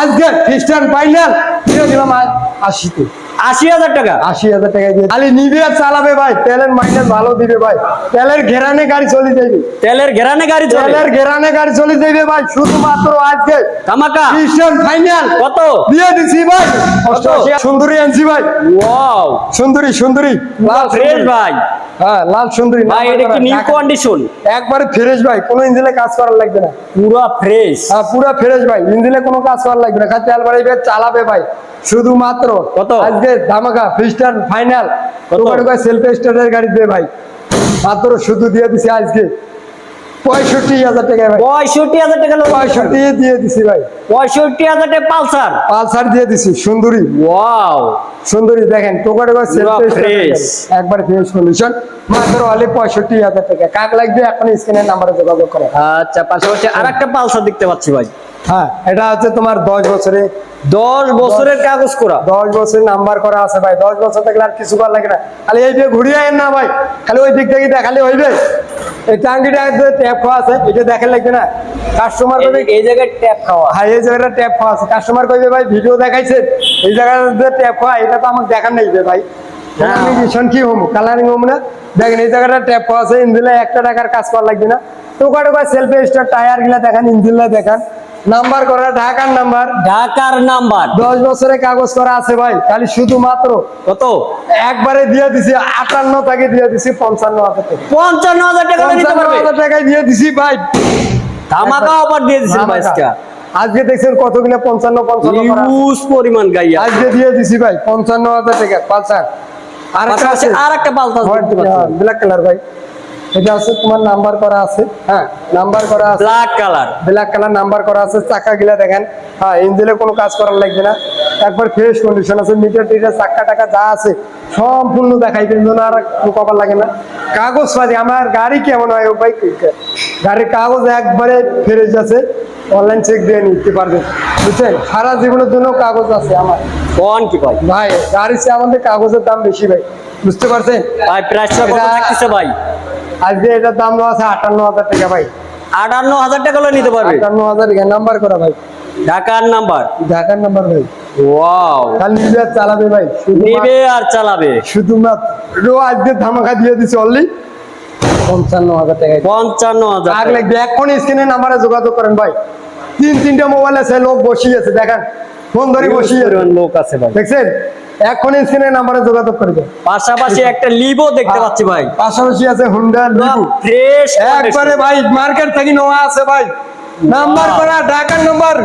আজকে খ্রিস্টান ফাইনাল দিয়ে দিলাম আশিতে। আশি হাজার টাকা? আশি হাজার টাকা দিয়ে খালি নিবে আর চালাবে ভাই। তেলের মাইনাস ভালো দিবে ভাই। তেলের ঘেরানে গাড়ি চলে যাবে। তেলের ঘেরানে গাড়ি চলে। তেলের ঘেরানে গাড়ি চলে যাবে ভাই। শুধুমাত্র আজকে ধামাকা। খ্রিস্টান ফাইনাল কত? দিয়ে দিছি ভাই। সুন্দরী আনছি ভাই। ওয়াও। সুন্দরী সুন্দরী। ফ্রেশ। ভাই। হ্যাঁ লাল সুন্দরী ভাই এটা কি নিউ কন্ডিশন একবারে ফ্রেশ ভাই কোনো ইঞ্জিনে কাজ করার লাগবে না। পুরো ফ্রেশ হ্যাঁ পুরো ফ্রেশ ভাই ইঞ্জিনে কোনো কাজ করার লাগবে না। খালি তেল বাড়াইবে চালাবে ভাই শুধুমাত্র কত? আজকে ধামাকা ফাইনাল কত? সেলফ স্টার্টের গাড়ি দেবে ভাই মাত্র শুধু দিয়ে দিছি আজকে। পঁয়ষট্টি হাজার টাকা ভাই। পঁয়ষট্টি হাজার টাকা পঁয়ষট্টি দিয়ে দিছি ভাই। পঁয়ষট্টি হাজার টাকা পালসার। পালসার দিয়ে দিছি সুন্দরী। ওয়াও। সুন্দরী দেখেন টোকা টোকা। একবার ফ্রেশ কন্ডিশন মাত্র হলে পঁয়ষট্টি হাজার টাকা। কাক লাগবে এখন স্ক্রিনের নাম্বারে যোগাযোগ করে আচ্ছা পাশাপাশি আর একটা পালসার দেখতে পাচ্ছি ভাই। হ্যাঁ এটা হচ্ছে তোমার দশ বছরে। দশ বছরের কাগজ করা। দশ বছর নাম্বার করা আছে ভাই। দশ বছর থাকলে আর কিছু করার লাগে না। খালি এই দিকে ঘুরিয়ে আইন না ভাই। খালি ওই দিক থেকে দেখালে হইবে। এই টাঙ্গিটা ট্যাপ খাওয়া আছে এটা দেখে লাগবে না। কাস্টমার কইবে এই- জায়গায় ট্যাপ খাওয়া। হ্যাঁ এই জায়গাটা ট্যাপ খাওয়া আছে। কাস্টমার কইবে ভাই ভিডিও দেখাইছে। এই জায়গাটা ট্যাপ খাওয়া এটা তো আমাকে দেখার নেই ভাই। হ্যাঁ। আমি ভীষণ কি হম কালারিং হম না। দেখেন এই জায়গাটা ট্যাপ খাওয়া আছে। ইঞ্জিনে একটা টাকার কাজ করা লাগবে না। টোকা টোকা সেলফ স্টার টায়ারগুলা দেখান ইঞ্জিনলা দেখান। নাম্বার করা ঢাকার নাম্বার। ঢাকার নাম্বার। দশ বছরের কাগজ করা আছে ভাই খালি শুধুমাত্র। কত? একবারে দিয়ে দিছি আটান্ন টাকা দিয়ে দিছি পঞ্চান্ন হাজার টাকা। পঞ্চান্ন হাজার টাকা পঞ্চান্ন হাজার টাকায় দিয়ে দিছি ভাই। ধামাকা অফার দিয়ে দিচ্ছেন ভাই আজকে। দেখছেন কতগুলো পঞ্চান্ন। ইউজ পরিমাণ গাইয়া। আজকে দিয়ে দিছি ভাই পঞ্চান্ন হাজার টাকা পালসার। আর একটা আছে। আর একটা পালসার ব্ল্যাক কালার ভাই। এটা আছে তোমার নাম্বার করা আছে হ্যাঁ নাম্বার করা আছে। Black colour black colour number করা আছে চাকা গিলা দেখেন। হ্যাঁ ইঞ্জিনে কোনো কাজ করার লাগবে না। একবার ফ্রেশ কন্ডিশন আছে মিটার টিটার চাক্কা টাকা যা আছে সম্পূর্ণ দেখাইবেন যেন আর কপার লাগে না। কাগজ পাতি আমার গাড়ি কেমন হয় ও ভাই? গাড়ির কাগজ একবারে ফ্রেশ আছে অনলাইন চেক দিয়ে নিতে পারবেন বুঝছেন? সারা জীবনের জন্য কাগজ আছে আমার। কোন কি ভাই? ভাই গাড়ি আমাদের কাগজের দাম বেশি ভাই। বুঝতে পারছেন? ভাই প্রাইসটা কত থাকতেছে ভাই? আজকে এটার দাম আছে আটান্ন হাজার টাকা ভাই। আটান্ন হাজার টাকা নিতে পারবে? আটান্ন হাজার টাকা নাম্বার করা ভাই। ঢাকার নাম্বার ঢাকার নাম্বার ভাই। ওয়াও খালি আর চালাবে ভাই। নিবে আর চালাবে? শুধুমাত্র আজকে ধামাকা দিয়ে দিছে অনলি পঞ্চান্ন হাজার টাকা। পঞ্চান্ন হাজার আগ লাগবে স্ক্রিনে নাম্বারে যোগাযোগ করেন ভাই। তিন তিনটা মোবাইল আছে লোক বসিয়ে আছে দেখেন। ফোন ধরে বসিয়ে। লোক আছে ভাই। দেখছেন? এখন স্ক্রিনে নাম্বারে যোগাযোগ করবে পাশাপাশি একটা লিভো দেখতে পাচ্ছি ভাই। পাশাপাশি আছে হুন্ডা ফ্রেশ একবারে ভাই মার্কেট থেকে নেওয়া আছে ভাই। নাম্বার করা ঢাকার নাম্বার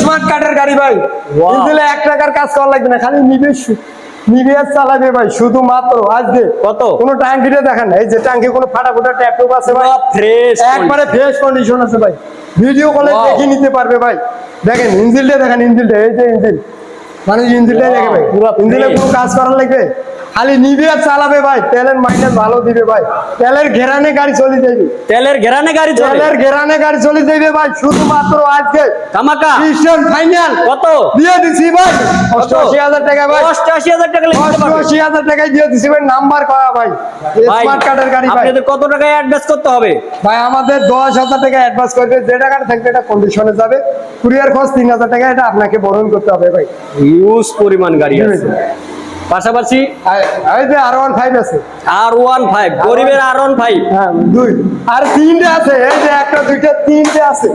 স্মার্ট কার্ডের গাড়ি ভাই. এক টাকার কাজ করা লাগবে না খালি নিবে শু- চালাবে ভাই শুধুমাত্র আজকে। কত? কোনো ট্যাঙ্কিটা দেখেন এই যে ট্যাঙ্কি কোনো ফাটা ফুটা ট্যাপ টুপ আছে ভাই। ফ্রেশ একবারে ফ্রেশ কন্ডিশন আছে ভাই। ভিডিও কলে. দেখে নিতে পারবে ভাই। দেখেন ইঞ্জিনটা দেখেন ইঞ্জিনটা এই যে ইঞ্জিন মানে ইঞ্জিনটা Wow, দেখে ভাই। পুরা ইঞ্জিনে কোনো কাজ করার লাগবে? খালি নিবে আর চালাবে ভাই তেলের মাইনাস ভালো দিবে ভাই। তেলের ঘেরানে গাড়ি চলে যাবে তেলের ঘেরানে গাড়ি চলে। তেলের ঘেরানে গাড়ি চলে যাবে ভাই শুধুমাত্র আজকে। ধামাকা। খ্রিস্টান ফাইনাল কত? দিয়ে দিছি ভাই। অষ্টআশি হাজার টাকা ভাই। অষ্টআশি হাজার টাকা নিতে পারবে। অষ্টআশি হাজার টাকায় দিয়ে দিছি ভাই নাম্বার করা ভাই। স্মার্ট কার্ডের গাড়ি ভাই। আপনাদের কত টাকা অ্যাডভান্স করতে হবে? ভাই আমাদের দশ হাজার টাকা অ্যাডভান্স করবে। যে টাকাটা থাকবে এটা কন্ডিশনে যাবে। কুরিয়ার খরচ তিন হাজার টাকা এটা আপনাকে বরণ করতে হবে ভাই। ইউজ পরিমাণ গাড়ি আছে। পাশাপাশি আর- এই যে আর ওয়ান ফাইভ আছে। আর ওয়ান ফাইভ গরিবের আর ওয়ান ফাইভ দুই। আর তিনটে আছে এই যে একটা দুইটা তিনটে আছে।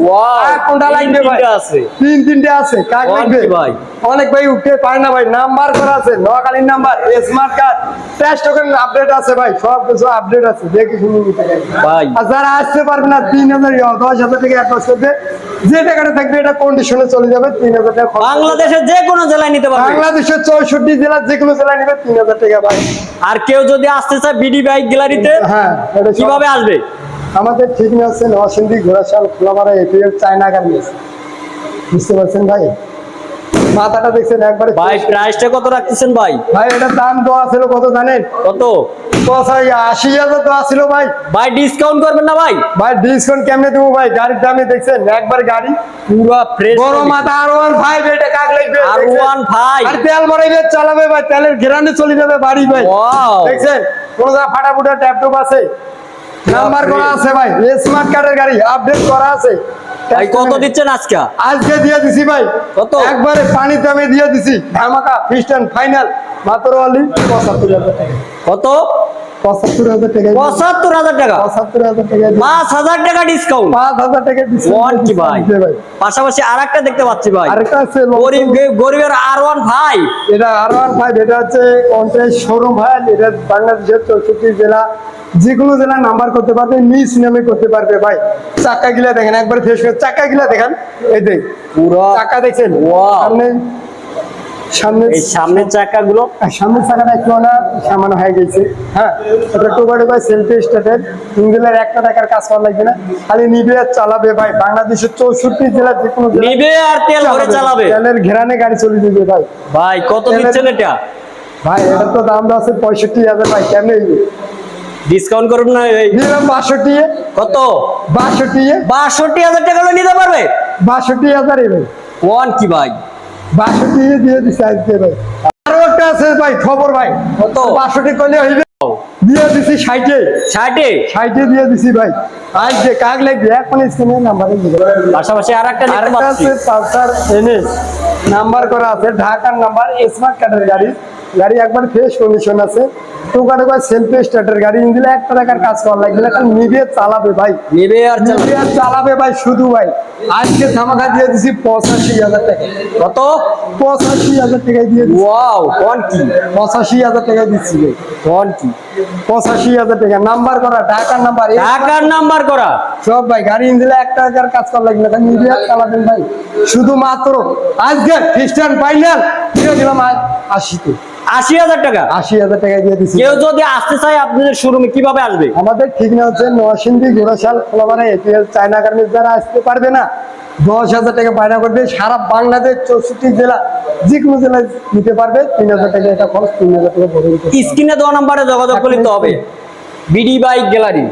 কোনটা লাগবে ভাই? আছে। তিন তিনটে আছে। কাক লাগবে? ভাই? অনেক ভাই উঠতে পারে না ভাই। নাম্বার করা আছে নোয়াখালীর number smart card test token update আছে ভাই। সব কিছু আপডেট আছে দেখে শুনে নিতে ভাই। আর যারা আসতে পারবে না তিন হাজার দশ হাজার যে টাকাটা থাকবে এটা কন্ডিশনে চলে যাবে তিন হাজার টাকা বাংলাদেশের যে কোনো জেলায় নিতে পারবে। বাংলাদেশের চৌষট্টি জেলার যে কোনো নেবে তিন হাজার টাকা ভাই। আর কেউ যদি আসতে চায় বিডি বাইক গ্যালারিতে হ্যাঁ কীভাবে আসবে? আমাদের ঠিক আছে নরসিংদী ঘোড়াশাল খোলামারা এপিএল চায়না গাড়ি আছে। বুঝতে পারছেন ভাই? মাথাটা দেখছেন একবারে ভাই প্রাইসটা কত রাখতেছেন ভাই? ভাই এটার দাম দেওয়া ছিল কত জানেন? কত? দশ হাজার আশি হাজার দেওয়া ছিল ভাই। ভাই ডিসকাউন্ট করবেন না ভাই? ভাই ডিসকাউন্ট কেমনে দেবো ভাই? গাড়ির দামে দেখছেন একবার গাড়ি। পুরো ফ্রেশ বড় মাথা আর ওয়ান ফাইভ এটা কাক লাগবে? আর ওয়ান ফাইভ আর তেল মারাইবে চালাবে ভাই তেলের চলে যাবে বাড়ি ভাই। দেখছেন? কোন ফাটা ফুটা ট্যাপ টুপ আছে নাম্বার করা আছে ভাই স্মার্ট কার্ডের গাড়ি আপডেট করা আছে। ভাই কত দিচ্ছেন আজকে? আজকে দিয়ে দিছি ভাই। কত? একবারে পানি দামে দিয়ে দিছি। ধামাকা ফিস্টান ফাইনাল মাত্র অনলি পঁচাত্তর হাজার টাকা। কত? পঁচাত্তর হাজার টাকা পঁচাত্তর হাজার টাকা? পঁচাত্তর হাজার টাকা দিয়ে- পাঁচ হাজার টাকা ডিসকাউন্ট পাঁচ হাজার টাকা ওয়ান কি ভাই? পাশাপাশি আর একটা দেখতে পাচ্ছি ভাই। আরেকটা আছে গরিব গরিবের আর ওয়ান ভাই। এটা আর ওয়ান ফাইভ এটা হচ্ছে কন্ট্রাক্ট শোরুম ভাই। এটা বাংলাদেশের চৌষট্টি জেলা যে কোনো জেলা নাম্বার করতে পারবে নিজ নামে করতে পারবে ভাই। চাকা গিলা দেখেন একবার ফেস করে চাকা গিলা দেখেন। এই দেখ পুরো চাকা দেখছেন. সামনে সামনে সামনের চাকা গুলো আর সামনের চাকাটা একটু না সামান্য হয়ে গেছে। হ্যাঁ এটা সেলফি স্টার্টেড একটা টাকার কাজ করা লাগবে না। খালি নিবে আর চালাবে ভাই। বাংলাদেশের চৌষট্টি জেলার যে কোনো নিবে আর তেল ভরে চালাবে। তেলের ঘেরানে গাড়ি চলে যাবে ভাই। ভাই কত দিচ্ছেন এটা? ভাই এটা তো দাম আছে পঁয়ষট্টি হাজার ভাই। কেমন ডিসকাউন্ট করুন না এই। দিলাম বাষট্টি। কত? বাষট্টি। বাষট্টি হাজার টাকা নিতে পারবে? বাষট্টি হাজার ভাই ওয়ান কি ভাই? বাষট্টি দিয়ে দিচ্ছে আজকে ভাই আরও একটা আছে ভাই খবর ভাই। কত? বাষট্টি করলে হইবে। দিয়ে দিছি ষাটে। ষাটে? ষাটে দিয়ে দিছি ভাই। আজকে কাক লাগবে এখন স্ক্রিনের নাম্বারে দিবে। পাশাপাশি আর একটা আরেকটা পাচ্ছি। আছে পালসার এনএস। নাম্বার করা আছে ঢাকার নাম্বার স্মার্ট কার্ডের গাড়ি গাড়ি একবার ফ্রেশ কন্ডিশন আছে। টোকা টোকা সেলফি স্টার্টের গাড়ি ইঞ্জিনে একটা টাকার কাজ করা লাগবে না কারণ নিবে চালাবে ভাই। নিবে আর চালাবে। নিবে আর চালাবে ভাই শুধু ভাই। আজকে ধামাকা দিয়ে দিছি পঁচাশি হাজার টাকা। কত? পঁচাশি হাজার টাকায় দিয়ে ওয়াও কোন কি পঁচাশি হাজার টাকায় দিচ্ছি ভাই। কি পঁচাশি হাজার টাকা। নাম্বার করা ঢাকার নাম্বার টাকার নাম্বার। করা। সব ভাই গাড়ি টাকার কাজ করা লাগবে না। চালাবেন ভাই। শুধুমাত্র আজকে খ্রিস্টান ফাইনাল। দিয়ে দিলাম আশিতে। আশি হাজার টাকা? আশি হাজার টাকা দিয়ে দিচ্ছি কেউ যদি আসতে চায় আপনাদের শোরুমে কীভাবে আসবে? আমাদের ঠিকানা হচ্ছে Narsingdi Ghorashal APL China garments যারা আসতে পারবে না দশ হাজার টাকা বায়না করবে সারা বাংলাদেশ চৌষট্টি জেলা যে কোনো জেলায় নিতে পারবে তিন হাজার টাকা এটা খরচ তিন হাজার টাকা স্ক্রিনে দেওয়া নাম্বারে যোগাযোগ করলে তো হবে। BD bike gallery.